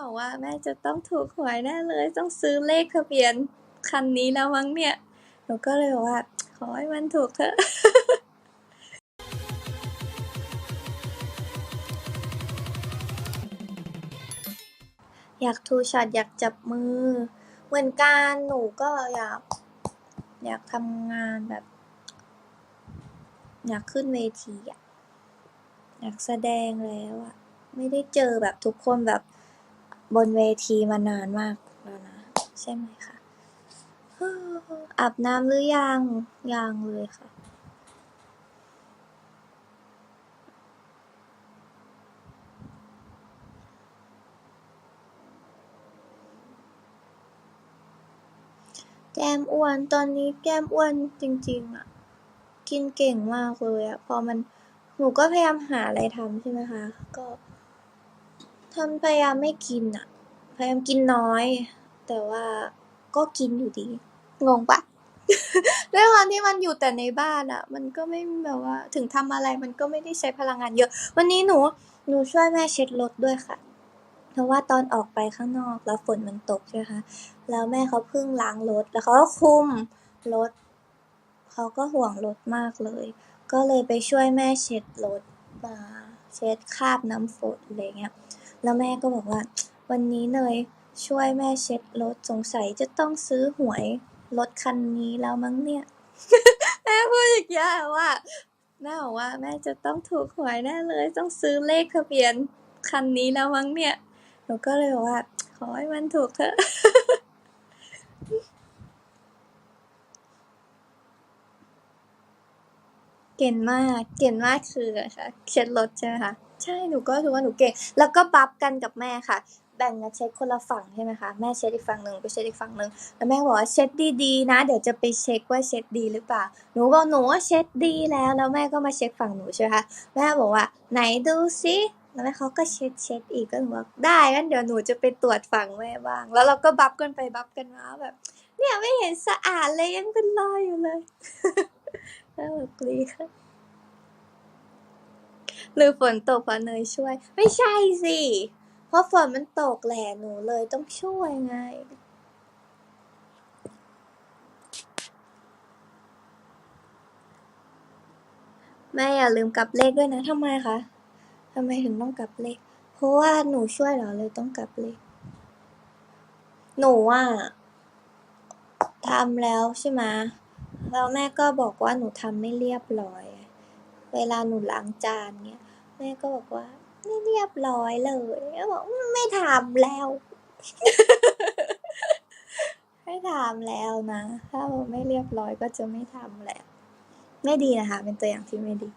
บอกว่าแม่จะต้องถูกหวยแน่เลย ต้องซื้อเลขทะเบียนคันนี้แล้วมั้งเนี่ย หนูก็เลยบอกว่า ขอให้มันถูกเถอะอยากทูช็อตอยากจับมือ เหมือนกันหนูก็อยาก อยากทำงานแบบ อยากขึ้นเวทีอะอยากแสดงแล้วอะไม่ได้เจอแบบทุกคนแบบ บนเวทีมานานมากแล้วนะ ใช่ไหมคะอาบน้ำหรือยังยังเลยค่ะ แก้มอ้วนตอนนี้แก้มอ้วนจริง ๆอะกินเก่งมากเลยอะพอมันหนูก็พยายามหาอะไรทำใช่ไหมคะ ก็ ทำพยายามไม่กินอะ พยายามกินน้อย แต่ว่าก็กินอยู่ดี งงปะ ด้วยความที่มันอยู่แต่ในบ้านอะมันก็ไม่แบบว่า ถึงทำอะไรมันก็ไม่ได้ใช้พลังงานเยอะ วันนี้หนู หนูช่วยแม่เช็ดรถด้วยค่ะ เพราะว่าตอนออกไปข้างนอกแล้วฝนมันตกใช่ไหมคะ แล้วแม่เขาเพิ่งล้างรถ แล้วเขาก็คุมรถ เขาก็ห่วงรถมากเลย ก็เลยไปช่วยแม่เช็ดรถ มาเช็ดคราบน้ำฝนอะไรเงี้ย แล้วแม่ก็บอกว่า วันนี้เนยช่วยแม่เช็ดรถสงสัยจะต้องซื้อหวยรถคันนี้แล้วมั้งเนี่ย แม่พูดอีกอย่างว่าแม่บอกว่าแม่จะต้องถูกหวยแน่เลย ต้องซื้อเลขทะเบียนคันนี้แล้วมั้งเนี่ยหนูก็เลยบอกว่า ขอให้มันถูกเถอะ เก่งมาก เก่งมากคืออะไรคะเช็ดรถใช่ไหมคะ ใช่ หนูก็รู้ว่าหนูเก่ง แล้วก็บัฟกันกับแม่ค่ะ แบ่งกันเช็ดคนละฝั่งใช่ไหมคะ แม่เช็ดอีกฝั่งหนึ่งหนูก็เช็ดอีกฝั่งหนึ่งแล้วแม่บอกว่าเช็ดดีๆนะ เดี๋ยวจะไปเช็คว่าเช็ดดีหรือเปล่า หนูบอกหนูว่าเช็ดดีแล้ว แล้วแม่ก็มาเช็คฝั่งหนูใช่ไหมคะ แม่บอกว่าไหนดูซิแล้วแม่เขาก็เช็ดเช็ดอีกก็หนูบอกได้งั้นเดี๋ยวหนูจะไปตรวจฝั่งแม่บ้าง แล้วเราก็บัฟกันไปบัฟกันมาแบบ เนี่ยไม่เห็นสะอาดเลยยังเป็นรอยอยู่เลย แม่บอกกรีค่ะหรือฝนตกเพราะเนยช่วย ไม่ใช่สิ เพราะฝนมันตกแหละหนูเลยต้องช่วยไง แม่อย่าลืมกลับเลขด้วยนะทำไมคะทำไมถึงต้องกลับเลข เพราะว่าหนูช่วยเหรอเลยต้องกลับเลข หนูอะทำแล้วใช่ไหม แล้วแม่ก็บอกว่าหนูทำไม่เรียบร้อย เวลาหนูล้างจานเงี้ย แม่ก็บอกว่าไม่เรียบร้อยเลยก็บอกไม่ทำแล้ว ไม่ทำแล้วนะ ถ้าไม่เรียบร้อยก็จะไม่ทำแล้ว ไม่ดีนะคะ เป็นตัวอย่างที่ไม่ดี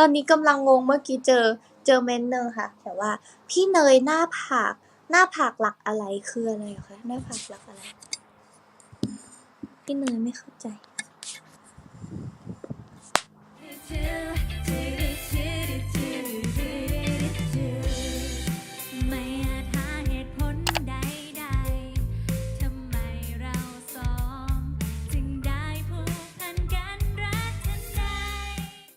ตอนนี้กำลังงงเมื่อกี้เจอเจอเมนเนอร์ค่ะแต่ว่า พี่เนยหน้าผากหน้าผากหลักอะไรคืออะไรคะหน้าผากหลักอะไร พี่เนยไม่เข้าใจ